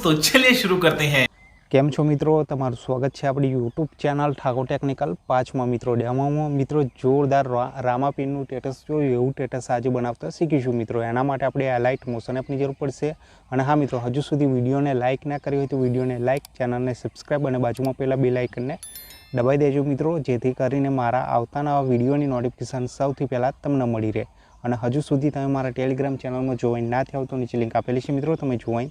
तो चलिए शुरू करते हैं કેમ છો મિત્રો તમારું સ્વાગત છે આપણી યુટ્યુબ ચેનલ ઠાકોર ટેકનિકલ પાંચમા મિત્રો ડેમોમાં મિત્રો જોરદાર રા- રામાપીરનું ટેટસ જોયું એવું ટેટસ આજે બનાવતા શીખીશું મિત્રો એના માટે આપણે આ લાઇટ મોશન એપની જરૂર પડશે અને હા મિત્રો હજુ સુધી વિડીયોને લાઇક ના કરી હોય તો વિડીયોને લાઇક ચેનલને સબસ્ક્રાઈબ અને બાજુમાં પહેલાં બે લાઇકનને દબાઈ દેજો મિત્રો જેથી કરીને મારા આવતા નવા વિડીયોની નોટિફિકેશન સૌથી પહેલાં તમને મળી રહે અને હજુ સુધી તમે મારા ટેલિગ્રામ ચેનલમાં જોઈન ના થયા હો તો નીચે લિંક આપેલી છે મિત્રો તમે જોઈન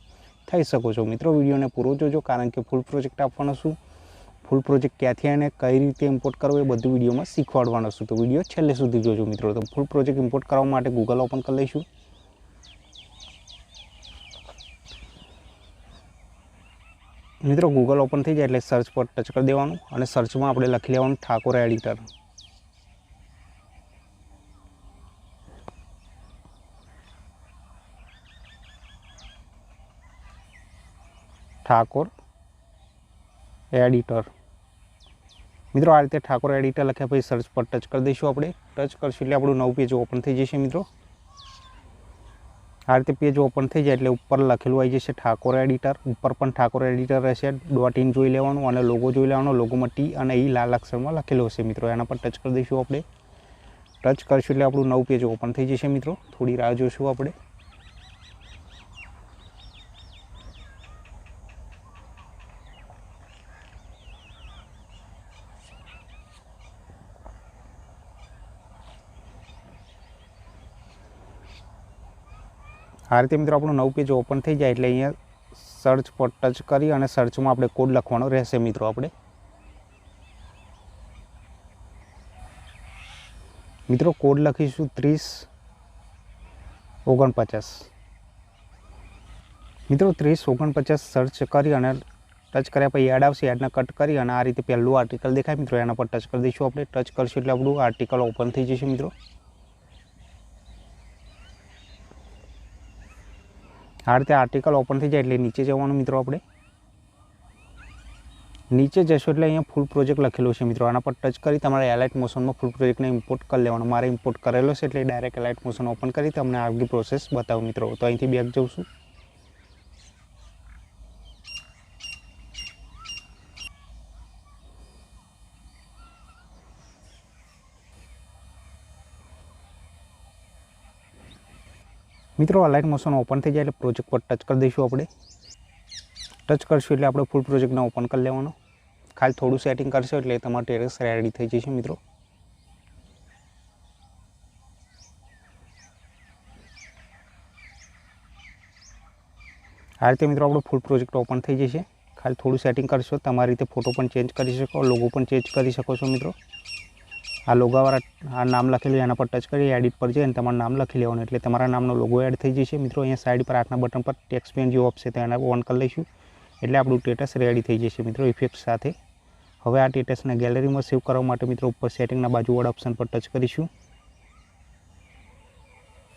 થઈ શકો છો. મિત્રો, વિડીયોને પૂરો જોજો, કારણ કે ફૂલ પ્રોજેક્ટ આપવાનો છું. ફૂલ પ્રોજેક્ટ ક્યાંથી અને કઈ રીતે ઇમ્પોર્ટ કરવો એ બધું વિડીયોમાં શીખવાડવાનો છું. તો વીડિયો છેલ્લે સુધી જોજો મિત્રો. તો ફૂલ પ્રોજેક્ટ ઇમ્પોર્ટ કરવા માટે ગૂગલ ઓપન કરી લઈશું. મિત્રો ગૂગલ ઓપન થઈ જાય એટલે સર્ચ પર ટચ કરી દેવાનું અને સર્ચમાં આપણે લખી લેવાનું ઠાકોર એડિટર ઠાકોર એડિટર. મિત્રો, આ રીતે ઠાકોર એડિટર લખ્યા પછી સર્ચ પર ટચ કરી દઈશું આપણે. ટચ કરશું એટલે આપણું નવું પેજ ઓપન થઈ જશે, મિત્રો. આ રીતે પેજ ઓપન થઈ જાય એટલે ઉપર લખેલું આવી જશે ઠાકોર એડિટર. ઉપર પણ ઠાકોર એડિટર રહેશે. ડોટ ઇન જોઈ લેવાનું અને લોગો જોઈ લેવાનો. લોગોમાં ટી અને ઈ લાલ અક્ષરમાં લખેલો હશે, મિત્રો. એના પર ટચ કરી દઈશું આપણે. ટચ કરશું એટલે આપણું નવું પેજ ઓપન થઈ જશે, મિત્રો. થોડી રાહ જોઈશું આપણે. આ રીતે મિત્રો આપણું નવું પેજ ઓપન થઈ જાય એટલે અહીંયા સર્ચ પર ટચ કરી અને સર્ચમાં આપણે કોડ લખવાનો રહેશે મિત્રો આપણે. મિત્રો કોડ લખીશું ત્રીસ ઓગણપચાસ. મિત્રો ત્રીસ ઓગણપચાસ સર્ચ કરી અને ટચ કર્યા પછી એડ આવશે એડને કટ કરી અને આ રીતે પહેલું આર્ટિકલ દેખાય મિત્રો, એના પર ટચ કરી દઈશું આપણે. ટચ કરશું એટલે આપણું આર્ટિકલ ઓપન થઈ જશે મિત્રો. આ રીતે આર્ટિકલ ઓપન થઈ જાય એટલે નીચે જવાનું મિત્રો આપણે. નીચે જશો એટલે અહીંયા ફૂલ પ્રોજેક્ટ લખેલો છે મિત્રો. આના પર ટચ કરી તમારે એલાઇટ મોશનમાં ફૂલ પ્રોજેક્ટને ઇમ્પોર્ટ કરી લેવાનો. મારે ઇમ્પોર્ટ કરેલો છે એટલે ડાયરેક્ટ એલાઇટ મોશન ઓપન કરી તમને આગલી પ્રોસેસ બતાવું મિત્રો. તો અહીંથી બેક જઉં છું. મિત્રો અલાઇટ મોશન ઓપન થઈ જાય એટલે પ્રોજેક્ટ પર ટચ કરી દઈશું આપણે. ટચ કરશું એટલે આપણે ફૂલ પ્રોજેક્ટને ઓપન કરી લેવાનો. ખાલી થોડું સેટિંગ કરશો એટલે તમારો ટેરેસ રેડી થઈ જશે, મિત્રો. આ રીતે મિત્રો, આપણો ફૂલ પ્રોજેક્ટ ઓપન થઈ જશે. ખાલી થોડું સેટિંગ કરશો, તમારી રીતે ફોટો પણ ચેન્જ કરી શકો લોગો પણ ચેન્જ કરી શકો છો, મિત્રો. આ લોગાવાળા આ નામ લખેલું એના પર ટચ કરી એડિટ પર જઈને તમારું નામ લખી લેવાનું. એટલે તમારા નામનો લોગો એડ થઈ જશે. મિત્રો, અહીંયા સાઈડ પર આઠના બટન પર ટેક્સ પેન જે ઓપ્શન છે, એને ઓન કરી લઈશું. એટલે આપણું સ્ટેટસ રેડી થઈ જશે, મિત્રો ઇફેક્ટ સાથે. હવે આ સ્ટેટસને ગેલેરીમાં સેવ કરવા માટે, મિત્રો, ઉપર સેટિંગના બાજુવાળા ઓપ્શન પર ટચ કરીશું.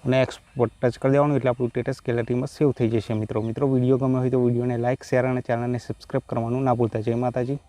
અને એક્સપોર્ટ ટચ કરી દેવાનું, એટલે આપણું સ્ટેટસ ગેલેરીમાં સેવ થઈ જશે, મિત્રો. મિત્રો વીડિયો ગમે હોય તો વિડીયોને લાઇક શેર અને ચેનલને સબસ્ક્રાઈબ કરવાનું ના ભૂલતા. જય માતાજી.